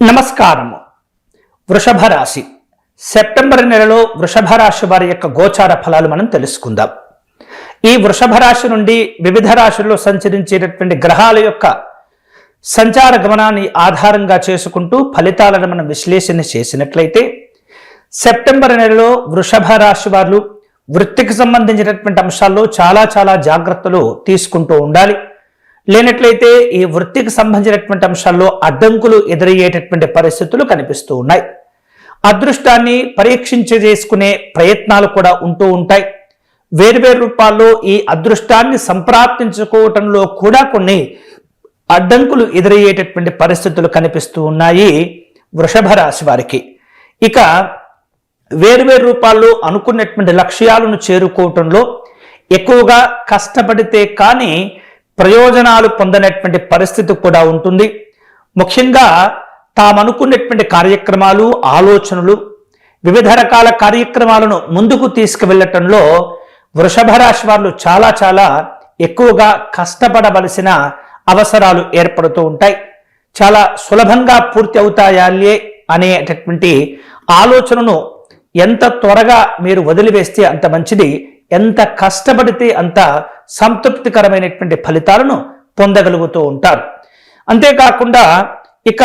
నమస్కారము. వృషభ రాశి. సెప్టెంబర్ నెలలో వృషభ రాశి వారి యొక్క గోచార ఫలాలు మనం తెలుసుకుందాం. ఈ వృషభ రాశి నుండి వివిధ రాశుల్లో సంచరించేటటువంటి గ్రహాల యొక్క సంచార గమనాన్ని ఆధారంగా చేసుకుంటూ ఫలితాలను మనం విశ్లేషణ చేసినట్లయితే సెప్టెంబర్ నెలలో వృషభ రాశి వారు వృత్తికి సంబంధించినటువంటి అంశాల్లో చాలా చాలా జాగ్రత్తలు తీసుకుంటూ ఉండాలి. లేనట్లయితే ఈ వృత్తికి సంబంధించినటువంటి అంశాల్లో అడ్డంకులు ఎదురయ్యేటటువంటి పరిస్థితులు కనిపిస్తూ ఉన్నాయి. అదృష్టాన్ని పరీక్షించి చేసుకునే ప్రయత్నాలు కూడా ఉంటూ ఉంటాయి. వేరువేరు రూపాల్లో ఈ అదృష్టాన్ని సంప్రాప్తించుకోవటంలో కూడా కొన్ని అడ్డంకులు ఎదురయ్యేటటువంటి పరిస్థితులు కనిపిస్తూ ఉన్నాయి వృషభ రాశి వారికి. ఇక వేరువేరు రూపాల్లో అనుకున్నటువంటి లక్ష్యాలను చేరుకోవటంలో ఎక్కువగా కష్టపడితే కానీ ప్రయోజనాలు పొందనటువంటి పరిస్థితి కూడా ఉంటుంది. ముఖ్యంగా తామనుకున్నటువంటి కార్యక్రమాలు ఆలోచనలు వివిధ రకాల కార్యక్రమాలను ముందుకు తీసుకువెళ్ళటంలో వృషభ రాశి వాళ్ళు చాలా చాలా ఎక్కువగా కష్టపడవలసిన అవసరాలు ఏర్పడుతూ ఉంటాయి. చాలా సులభంగా పూర్తి అవుతాయాలే అనేటటువంటి ఆలోచనను ఎంత త్వరగా మీరు వదిలివేస్తే అంత మంచిది ఎంత కష్టపడితే అంత సంతృప్తికరమైనటువంటి ఫలితాలను పొందగలుగుతూ ఉంటారు. అంతేకాకుండా ఇక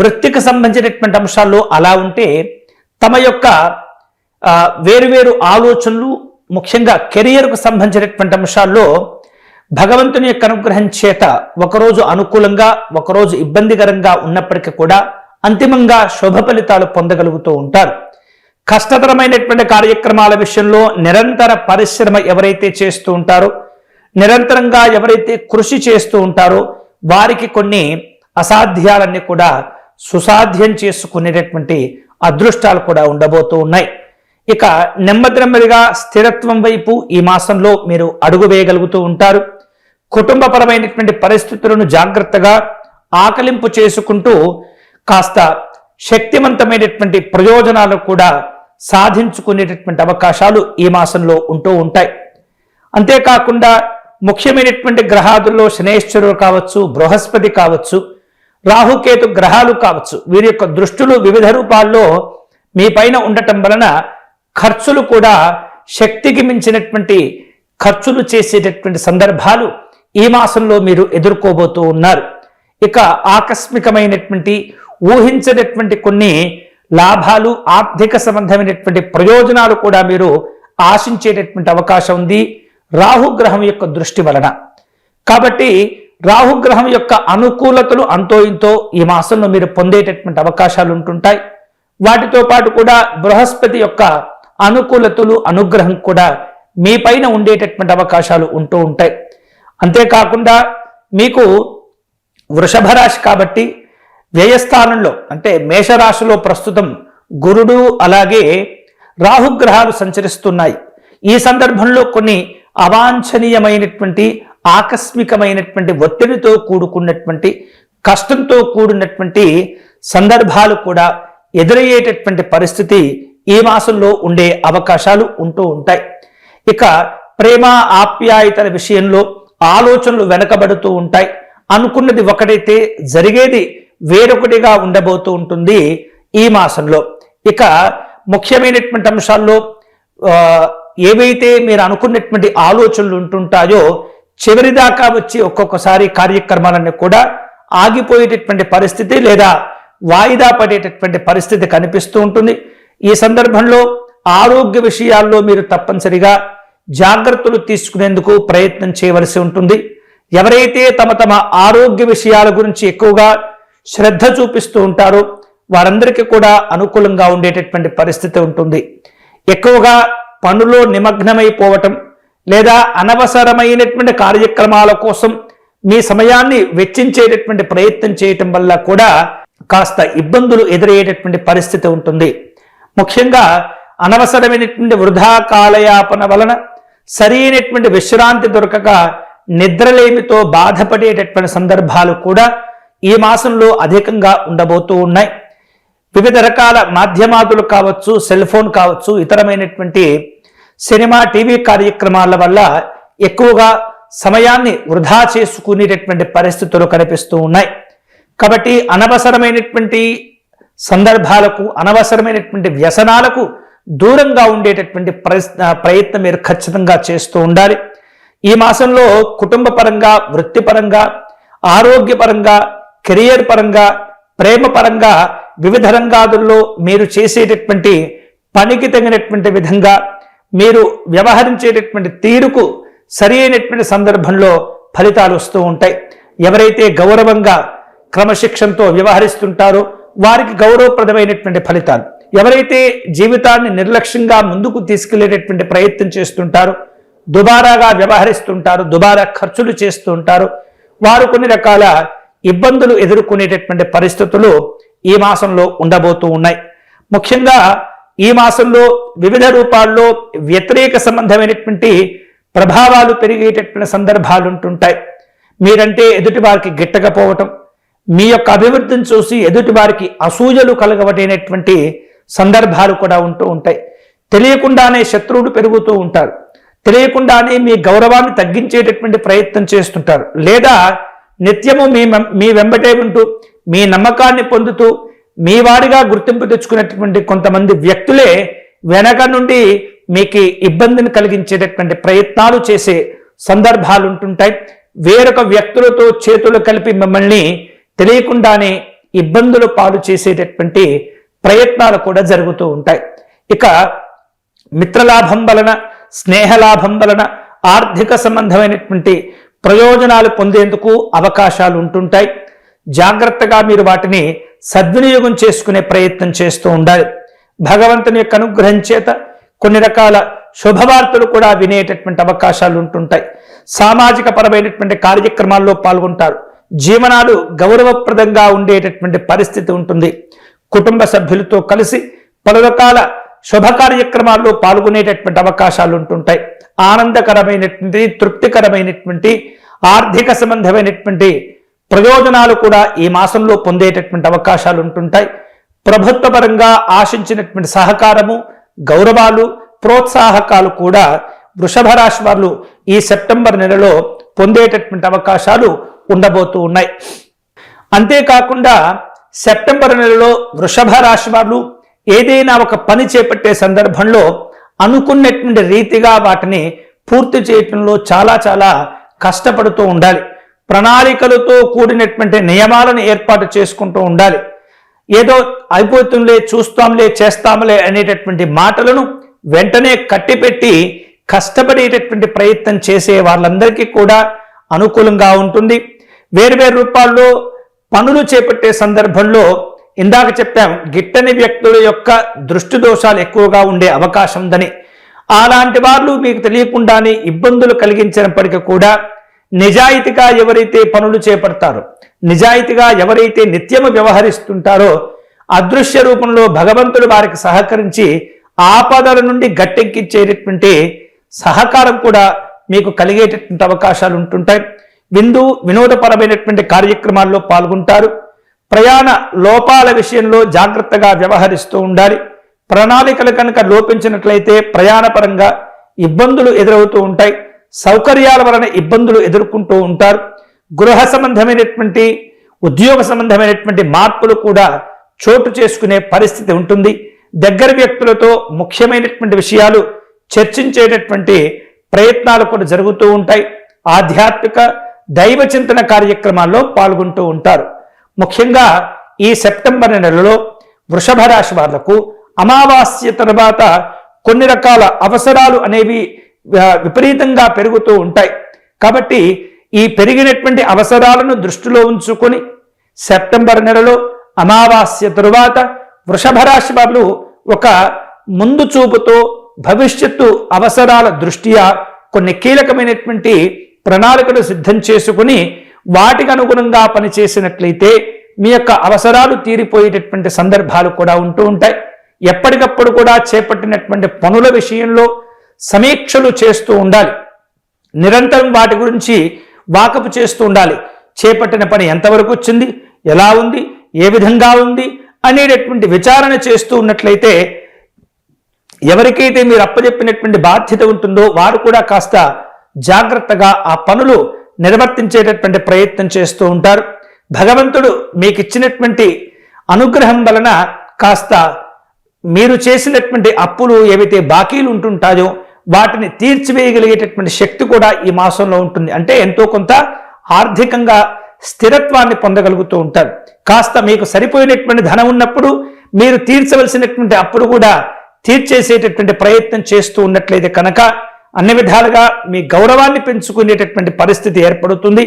వృత్తికి సంబంధించినటువంటి అంశాల్లో అలా ఉంటే తమ యొక్క వేరువేరు ఆలోచనలు ముఖ్యంగా కెరియర్కు సంబంధించినటువంటి అంశాల్లో భగవంతుని యొక్క అనుగ్రహం చేత ఒకరోజు అనుకూలంగా ఒకరోజు ఇబ్బందికరంగా ఉన్నప్పటికీ కూడా అంతిమంగా శుభ ఫలితాలు పొందగలుగుతూ ఉంటారు. కష్టతరమైనటువంటి కార్యక్రమాల విషయంలో నిరంతర పరిశ్రమ ఎవరైతే చేస్తూ ఉంటారో నిరంతరంగా ఎవరైతే కృషి చేస్తూ ఉంటారో వారికి కొన్ని అసాధ్యాలన్నీ కూడా సుసాధ్యం చేసుకునేటటువంటి అదృష్టాలు కూడా ఉండబోతూ ఉన్నాయి. ఇక నెమ్మది నెమ్మదిగా స్థిరత్వం వైపు ఈ మాసంలో మీరు అడుగు వేయగలుగుతూ ఉంటారు. కుటుంబపరమైనటువంటి పరిస్థితులను జాగ్రత్తగా ఆకలింపు చేసుకుంటూ కాస్త శక్తివంతమైనటువంటి ప్రయోజనాలు కూడా సాధించుకునేటటువంటి అవకాశాలు ఈ మాసంలో ఉంటూ ఉంటాయి. అంతేకాకుండా ముఖ్యమైనటువంటి గ్రహాదుల్లో శనేశ్వరుడు కావచ్చు బృహస్పతి కావచ్చు రాహుకేతు గ్రహాలు కావచ్చు వీరి యొక్క దృష్టిలు వివిధ రూపాల్లో మీ పైన ఉండటం వలన ఖర్చులు కూడా శక్తికి మించినటువంటి ఖర్చులు చేసేటటువంటి సందర్భాలు ఈ మాసంలో మీరు ఎదుర్కోబోతూ ఉన్నారు. ఇక ఆకస్మికమైనటువంటి ఊహించినటువంటి కొన్ని లాభాలు ఆర్థిక సంబంధమైనటువంటి ప్రయోజనాలు కూడా మీరు ఆశించేటటువంటి అవకాశం ఉంది. రాహుగ్రహం యొక్క దృష్టి వలన. కాబట్టి రాహుగ్రహం యొక్క అనుకూలతలు అంతో ఇంతో ఈ మాసంలో మీరు పొందేటటువంటి అవకాశాలు ఉంటుంటాయి. వాటితో పాటు కూడా బృహస్పతి యొక్క అనుకూలతలు అనుగ్రహం కూడా మీ పైన ఉండేటటువంటి అవకాశాలు ఉంటూ ఉంటాయి. అంతేకాకుండా మీకు వృషభ రాశి కాబట్టి వ్యయస్థానంలో అంటే మేషరాశిలో ప్రస్తుతం గురుడు అలాగే రాహుగ్రహాలు సంచరిస్తున్నాయి. ఈ సందర్భంలో కొన్ని అవాంఛనీయమైనటువంటి ఆకస్మికమైనటువంటి ఒత్తిడితో కూడుకున్నటువంటి కష్టంతో కూడినటువంటి సందర్భాలు కూడా ఎదురయ్యేటటువంటి పరిస్థితి ఈ మాసంలో ఉండే అవకాశాలు ఉంటూ ఉంటాయి. ఇక ప్రేమ ఆప్యాయతల విషయంలో ఆలోచనలు వెనకబడుతూ ఉంటాయి. అనుకున్నది ఒకటైతే జరిగేది వేరొకటిగా ఉండబోతూ ఉంటుంది ఈ మాసంలో. ఇక ముఖ్యమైనటువంటి అంశాల్లో ఏవైతే మీరు అనుకున్నటువంటి ఆలోచనలు ఉంటుంటాయో చివరిదాకా వచ్చి ఒక్కొక్కసారి కార్యక్రమాలన్నీ కూడా ఆగిపోయేటటువంటి పరిస్థితి లేదా వాయిదా పడేటటువంటి పరిస్థితి కనిపిస్తూ ఉంటుంది. ఈ సందర్భంలో ఆరోగ్య విషయాల్లో మీరు తప్పనిసరిగా జాగ్రత్తలు తీసుకునేందుకు ప్రయత్నం చేయవలసి ఉంటుంది. ఎవరైతే తమ తమ ఆరోగ్య విషయాల గురించి ఎక్కువగా శ్రద్ధ చూపిస్తూ ఉంటారు. వారందరికీ కూడా అనుకూలంగా ఉండేటటువంటి పరిస్థితి ఉంటుంది. ఎక్కువగా పనులో నిమగ్నమైపోవటం లేదా అనవసరమైనటువంటి కార్యక్రమాల కోసం మీ సమయాన్ని వెచ్చించేటటువంటి ప్రయత్నం చేయటం వల్ల కూడా కాస్త ఇబ్బందులు ఎదురయ్యేటటువంటి పరిస్థితి ఉంటుంది. ముఖ్యంగా అనవసరమైనటువంటి వృధా కాలయాపన వలన సరైనటువంటి విశ్రాంతి దొరకక నిద్రలేమితో బాధపడేటటువంటి సందర్భాలు కూడా ఈ మాసంలో అధికంగా ఉండబోతూ ఉన్నాయి. వివిధ రకాల మాధ్యమాదులు కావచ్చు సెల్ ఫోన్ కావచ్చు ఇతరమైనటువంటి సినిమా టీవీ కార్యక్రమాల వల్ల ఎక్కువగా సమయాన్ని వృధా చేసుకునేటటువంటి పరిస్థితులు కనిపిస్తూ ఉన్నాయి. కాబట్టి అనవసరమైనటువంటి సందర్భాలకు అనవసరమైనటువంటి వ్యసనాలకు దూరంగా ఉండేటటువంటి ప్రయత్నం మీరు ఖచ్చితంగా చేస్తూ ఉండాలి. ఈ మాసంలో కుటుంబ పరంగా వృత్తిపరంగా ఆరోగ్యపరంగా కెరియర్ పరంగా ప్రేమ పరంగా వివిధ రంగాదుల్లో మీరు చేసేటటువంటి పనికి తగినటువంటి విధంగా మీరు వ్యవహరించేటటువంటి తీరుకు సరి అయినటువంటి సందర్భంలో ఫలితాలు వస్తూ ఉంటాయి. ఎవరైతే గౌరవంగా క్రమశిక్షణతో వ్యవహరిస్తుంటారో వారికి గౌరవప్రదమైనటువంటి ఫలితాలు. ఎవరైతే జీవితాన్ని నిర్లక్ష్యంగా ముందుకు తీసుకెళ్ళేటటువంటి ప్రయత్నం చేస్తుంటారో దుబారాగా వ్యవహరిస్తుంటారు దుబారా ఖర్చులు చేస్తూ ఉంటారు వారు కొన్ని రకాల ఇబ్బందులు ఎదుర్కొనేటటువంటి పరిస్థితులు ఈ మాసంలో ఉండబోతూ ఉన్నాయి. ముఖ్యంగా ఈ మాసంలో వివిధ రూపాల్లో వ్యతిరేక సంబంధమైనటువంటి ప్రభావాలు పెరిగేటటువంటి సందర్భాలు ఉంటుంటాయి. మీరంటే ఎదుటి వారికి గిట్టకపోవటం మీ యొక్క అభివృద్ధిని చూసి ఎదుటి వారికి అసూయలు కలగబడేటువంటి సందర్భాలు కూడా ఉంటూ ఉంటాయి. తెలియకుండానే శత్రువులు పెరుగుతూ ఉంటారు. తెలియకుండానే మీ గౌరవాన్ని తగ్గించేటటువంటి ప్రయత్నం చేస్తుంటారు. లేదా నిత్యము మీ మీ వెంబటే ఉంటూ మీ నమ్మకాన్ని పొందుతూ మీ వాడిగా గుర్తింపు తెచ్చుకునేటువంటి కొంతమంది వ్యక్తులే వెనక నుండి మీకు ఇబ్బందిని కలిగించేటటువంటి ప్రయత్నాలు చేసే సందర్భాలు ఉంటుంటాయి వేరొక వ్యక్తులతో చేతులు కలిపి మిమ్మల్ని తెలియకుండానే ఇబ్బందులు పాలు చేసేటటువంటి ప్రయత్నాలు కూడా జరుగుతూ ఉంటాయి. ఇక మిత్రలాభం వలన స్నేహలాభం వలన ఆర్థిక సంబంధమైనటువంటి ప్రయోజనాలు పొందేందుకు అవకాశాలు ఉంటుంటాయి. జాగ్రత్తగా మీరు వాటిని సద్వినియోగం చేసుకునే ప్రయత్నం చేస్తూ ఉండాలి. భగవంతుని యొక్క అనుగ్రహం చేత కొన్ని రకాల శుభవార్తలు కూడా వినేటటువంటి అవకాశాలు ఉంటుంటాయి. సామాజిక పరమైనటువంటి కార్యక్రమాల్లో పాల్గొంటారు. జీవనాలు గౌరవప్రదంగా ఉండేటటువంటి పరిస్థితి ఉంటుంది. కుటుంబ సభ్యులతో కలిసి పలు రకాల శుభ కార్యక్రమాల్లో పాల్గొనేటటువంటి అవకాశాలు ఉంటుంటాయి ఆనందకరమైనటువంటి తృప్తికరమైనటువంటి ఆర్థిక సంబంధమైనటువంటి ప్రయోజనాలు కూడా ఈ మాసంలో పొందేటటువంటి అవకాశాలు ఉంటుంటాయి ప్రభుత్వ పరంగా ఆశించినటువంటి సహకారము గౌరవాలు ప్రోత్సాహకాలు కూడా వృషభ రాశి వారు ఈ సెప్టెంబర్ నెలలో పొందేటటువంటి అవకాశాలు ఉండబోతూ ఉన్నాయి. అంతేకాకుండా సెప్టెంబర్ నెలలో వృషభ రాశి వారు ఏదైనా ఒక పని చేపట్టే సందర్భంలో అనుకున్నటువంటి రీతిగా వాటిని పూర్తి చేయటంలో చాలా చాలా కష్టపడుతూ ఉండాలి. ప్రణాళికలతో కూడినటువంటి నియమాలను ఏర్పాటు చేసుకుంటూ ఉండాలి. ఏదో అయిపోతుందిలే చూస్తాంలే చేస్తాంలే అనేటటువంటి మాటలను వెంటనే కట్టిపెట్టి కష్టపడేటటువంటి ప్రయత్నం చేసే వాళ్ళందరికీ కూడా అనుకూలంగా ఉంటుంది. వేరు రూపాల్లో పనులు చేపట్టే సందర్భంలో ఇందాక చెప్పాం గిట్టని వ్యక్తుల యొక్క దృష్టి దోషాలు ఎక్కువగా ఉండే అవకాశం ఉందని. అలాంటి వాళ్ళు మీకు తెలియకుండానే ఇబ్బందులు కలిగించినప్పటికీ కూడా నిజాయితీగా ఎవరైతే పనులు చేపడతారో నిజాయితీగా ఎవరైతే నిత్యము వ్యవహరిస్తుంటారో అదృశ్య రూపంలో భగవంతుడు వారికి సహకరించి ఆపదల నుండి గట్టెక్కించేటటువంటి సహకారం కూడా మీకు కలిగేటటువంటి అవకాశాలు ఉంటుంటాయి. విందు వినోదపరమైనటువంటి కార్యక్రమాల్లో పాల్గొంటారు. ప్రయాణ లోపాల విషయంలో జాగ్రత్తగా వ్యవహరిస్తూ ఉండాలి. ప్రణాళికలు కనుక లోపించినట్లయితే ప్రయాణపరంగా ఇబ్బందులు ఎదురవుతూ ఉంటాయి. సౌకర్యాల వలన ఇబ్బందులు ఎదుర్కొంటూ ఉంటారు. గృహ సంబంధమైనటువంటి ఉద్యోగ సంబంధమైనటువంటి మార్పులు కూడా చోటు చేసుకునే పరిస్థితి ఉంటుంది. దగ్గర వ్యక్తులతో ముఖ్యమైనటువంటి విషయాలు చర్చించేటటువంటి ప్రయత్నాలు కూడా జరుగుతూ ఉంటాయి. ఆధ్యాత్మిక దైవ చింతన కార్యక్రమాల్లో పాల్గొంటూ ఉంటారు. ముఖ్యంగా ఈ సెప్టెంబర్ నెలలో వృషభ రాశి వాళ్ళకు అమావాస్య తర్వాత కొన్ని రకాల అవసరాలు అనేవి విపరీతంగా పెరుగుతూ ఉంటాయి. కాబట్టి ఈ పెరిగినటువంటి అవసరాలను దృష్టిలో ఉంచుకొని సెప్టెంబర్ నెలలో అమావాస్య తరువాత వృషభ రాశి వాళ్ళు ఒక ముందు చూపుతో భవిష్యత్తు అవసరాల దృష్ట్యా కొన్ని కీలకమైనటువంటి ప్రణాళికలు సిద్ధం చేసుకుని వాటికి అనుగుణంగా పనిచేసినట్లయితే మీ యొక్క అవసరాలు తీరిపోయేటటువంటి సందర్భాలు కూడా ఉంటూ ఉంటాయి. ఎప్పటికప్పుడు కూడా చేపట్టినటువంటి పనుల విషయంలో సమీక్షలు చేస్తూ ఉండాలి. నిరంతరం వాటి గురించి వాకపు చేస్తూ ఉండాలి. చేపట్టిన పని ఎంతవరకు వచ్చింది? ఎలా ఉంది? ఏ విధంగా ఉంది? అనేటటువంటి విచారణ చేస్తూ ఉన్నట్లయితే ఎవరికైతే మీరు అప్పచెప్పినటువంటి బాధ్యత ఉంటుందో వారు కూడా కాస్త జాగ్రత్తగా ఆ పనులు నిర్వర్తించేటటువంటి ప్రయత్నం చేస్తూ ఉంటారు. భగవంతుడు మీకు ఇచ్చినటువంటి అనుగ్రహం వలన కాస్త మీరు చేసినటువంటి అప్పులు ఏవైతే బాకీలు ఉంటుంటాయో వాటిని తీర్చివేయగలిగేటటువంటి శక్తి కూడా ఈ మాసంలో ఉంటుంది. అంటే ఎంతో కొంత ఆర్థికంగా స్థిరత్వాన్ని పొందగలుగుతూ ఉంటారు. కాస్త మీకు సరిపోయినటువంటి ధనం ఉన్నప్పుడు మీరు తీర్చవలసినటువంటి అప్పుడు కూడా తీర్చేసేటటువంటి ప్రయత్నం చేస్తూ ఉన్నట్లయితే కనుక అన్ని విధాలుగా మీ గౌరవాన్ని పెంచుకునేటటువంటి పరిస్థితి ఏర్పడుతుంది.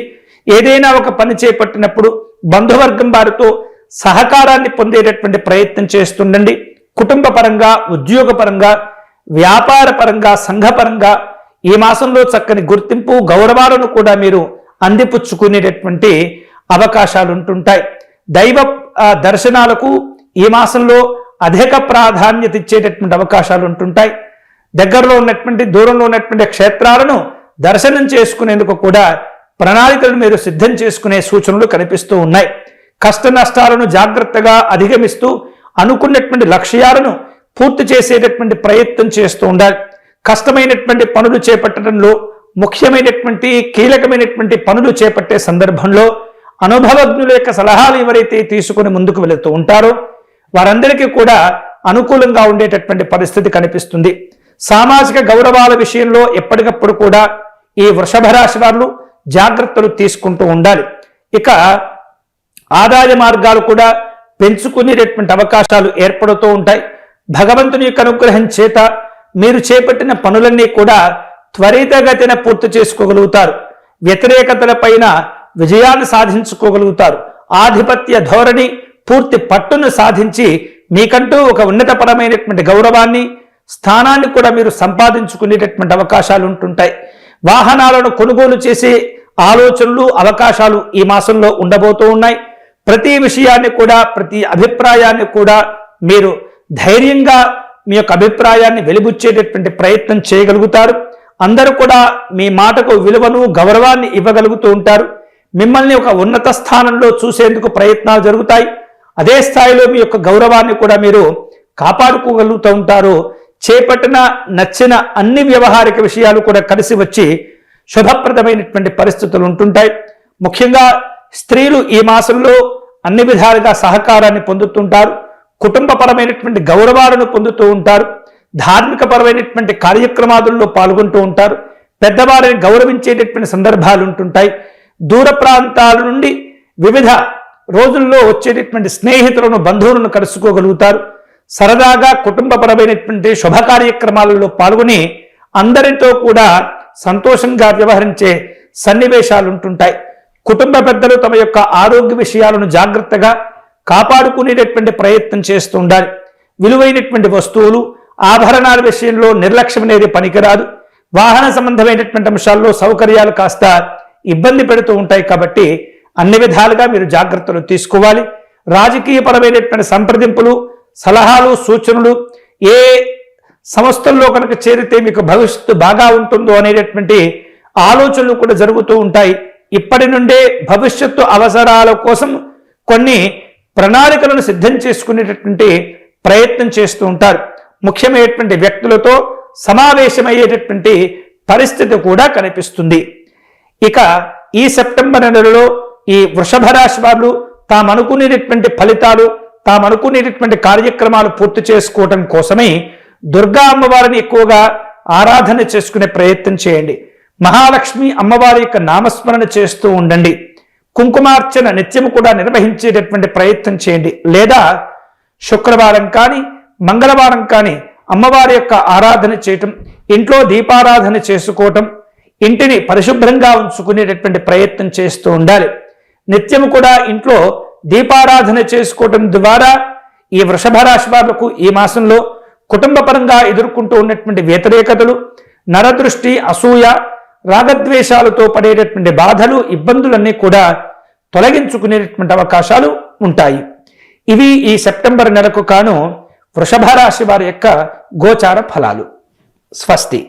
ఏదైనా ఒక పని చేపట్టినప్పుడు బంధువర్గం వారితో సహకారాన్ని పొందేటటువంటి ప్రయత్నం చేస్తుండండి. కుటుంబ పరంగా ఉద్యోగపరంగా వ్యాపార పరంగా సంఘపరంగా ఈ మాసంలో చక్కని గుర్తింపు గౌరవాలను కూడా మీరు అందిపుచ్చుకునేటటువంటి అవకాశాలు ఉంటుంటాయి. దైవ దర్శనాలకు ఈ మాసంలో అధిక ప్రాధాన్యత ఇచ్చేటటువంటి అవకాశాలు ఉంటుంటాయి. దగ్గరలో ఉన్నటువంటి దూరంలో ఉన్నటువంటి క్షేత్రాలను దర్శనం చేసుకునేందుకు కూడా ప్రణాళికలు మీరు సిద్ధం చేసుకునే సూచనలు కనిపిస్తూ ఉన్నాయి. కష్ట నష్టాలను జాగ్రత్తగా అధిగమిస్తూ అనుకున్నటువంటి లక్ష్యాలను పూర్తి చేసేటటువంటి ప్రయత్నం చేస్తూ ఉండాలి. కష్టమైనటువంటి పనులు చేపట్టడంలో ముఖ్యమైనటువంటి కీలకమైనటువంటి పనులు చేపట్టే సందర్భంలో అనుభవజ్ఞుల యొక్క సలహాలు ఎవరైతే తీసుకుని ముందుకు వెళుతూ ఉంటారో వారందరికీ కూడా అనుకూలంగా ఉండేటటువంటి పరిస్థితి కనిపిస్తుంది. సామాజిక గౌరవాల విషయంలో ఎప్పటికప్పుడు కూడా ఈ వృషభ రాశి వారు జాగ్రత్తలు తీసుకుంటూ ఉండాలి. ఇక ఆదాయ మార్గాలు కూడా పెంచుకునేటటువంటి అవకాశాలు ఏర్పడుతూ ఉంటాయి. భగవంతుని యొక్క అనుగ్రహం చేత మీరు చేపట్టిన పనులన్నీ కూడా త్వరితగతిన పూర్తి చేసుకోగలుగుతారు. వ్యతిరేకతల పైన విజయాన్ని సాధించుకోగలుగుతారు. ఆధిపత్య ధోరణి పూర్తి పట్టును సాధించి మీకంటూ ఒక ఉన్నతపరమైనటువంటి గౌరవాన్ని స్థానాన్ని కూడా మీరు సంపాదించుకునేటటువంటి అవకాశాలు ఉంటుంటాయి. వాహనాలను కొనుగోలు చేసే ఆలోచనలు అవకాశాలు ఈ మాసంలో ఉండబోతూ ఉన్నాయి. ప్రతి విషయాన్ని కూడా ప్రతి అభిప్రాయాన్ని కూడా మీరు ధైర్యంగా మీ యొక్క అభిప్రాయాన్ని వెలిబుచ్చేటటువంటి ప్రయత్నం చేయగలుగుతారు. అందరూ కూడా మీ మాటకు విలువను గౌరవాన్ని ఇవ్వగలుగుతూ ఉంటారు. మిమ్మల్ని ఒక ఉన్నత స్థానంలో చూసేందుకు ప్రయత్నాలు జరుగుతాయి. అదే స్థాయిలో మీ యొక్క గౌరవాన్ని కూడా మీరు కాపాడుకోగలుగుతూ ఉంటారు. చేపట్టిన నచ్చిన అన్ని వ్యవహారిక విషయాలు కూడా కలిసి వచ్చి శుభప్రదమైనటువంటి పరిస్థితులు ఉంటుంటాయి. ముఖ్యంగా స్త్రీలు ఈ మాసంలో అన్ని విధాలుగా సహకారాన్ని పొందుతుంటారు. కుటుంబపరమైనటువంటి గౌరవాలను పొందుతూ ఉంటారు. ధార్మిక పరమైనటువంటి కార్యక్రమాదుల్లో పాల్గొంటూ ఉంటారు. పెద్దవారిని గౌరవించేటటువంటి సందర్భాలు ఉంటుంటాయి. దూర ప్రాంతాల నుండి వివిధ రోజుల్లో వచ్చేటటువంటి స్నేహితులను బంధువులను కలుసుకోగలుగుతారు. సరదాగా కుటుంబపరమైనటువంటి శుభ కార్యక్రమాలలో పాల్గొని అందరితో కూడా సంతోషంగా వ్యవహరించే సన్నివేశాలు ఉంటుంటాయి కుటుంబ పెద్దలు తమ యొక్క ఆరోగ్య విషయాలను జాగ్రత్తగా కాపాడుకునేటటువంటి ప్రయత్నం చేస్తూ ఉండాలి. విలువైనటువంటి వస్తువులు ఆభరణాల విషయంలో నిర్లక్ష్యం అనేది పనికిరాదు. వాహన సంబంధమైనటువంటి అంశాల్లో సౌకర్యాలు కాస్త ఇబ్బంది పెడుతూ ఉంటాయి కాబట్టి అన్ని విధాలుగా మీరు జాగ్రత్తలు తీసుకోవాలి. రాజకీయపరమైనటువంటి సంప్రదింపులు సలహాలు సూచనలు ఏ సంస్థల్లో కనుక చేరితే మీకు భవిష్యత్తు బాగా ఉంటుందో అనేటటువంటి ఆలోచనలు కూడా జరుగుతూ ఉంటాయి. ఇప్పటి నుండే భవిష్యత్తు అవసరాల కోసం కొన్ని ప్రణాళికలను సిద్ధం చేసుకునేటటువంటి ప్రయత్నం చేస్తూ ఉంటారు. ముఖ్యమైనటువంటి వ్యక్తులతో సమావేశమయ్యేటటువంటి పరిస్థితి కూడా కనిపిస్తుంది. ఇక ఈ సెప్టెంబర్ నెలలో ఈ వృషభ రాశి వాళ్ళు తాము అనుకునేటటువంటి ఫలితాలు తాము అనుకునేటటువంటి కార్యక్రమాలు పూర్తి చేసుకోవటం కోసమే దుర్గా అమ్మవారిని ఎక్కువగా ఆరాధన చేసుకునే ప్రయత్నం చేయండి. మహాలక్ష్మి అమ్మవారి యొక్క నామస్మరణ చేస్తూ ఉండండి. కుంకుమార్చన నిత్యము కూడా నిర్వహించేటటువంటి ప్రయత్నం చేయండి. లేదా శుక్రవారం కానీ మంగళవారం కానీ అమ్మవారి యొక్క ఆరాధన చేయటం ఇంట్లో దీపారాధన చేసుకోవటం ఇంటిని పరిశుభ్రంగా ఉంచుకునేటటువంటి ప్రయత్నం చేస్తూ ఉండాలి. నిత్యము కూడా ఇంట్లో దీపారాధన చేసుకోవటం ద్వారా ఈ వృషభ రాశి వాళ్ళకు ఈ మాసంలో కుటుంబపరంగా ఎదుర్కొంటూ ఉన్నటువంటి వ్యతిరేకతలు నరదృష్టి అసూయ రాగద్వేషాలతో పడేటటువంటి బాధలు ఇబ్బందులన్నీ కూడా తొలగించుకునేటటువంటి అవకాశాలు ఉంటాయి. ఇవి ఈ సెప్టెంబర్ నెలకు కాను వృషభ రాశి వారి యొక్క గోచార ఫలాలు. స్వస్తి.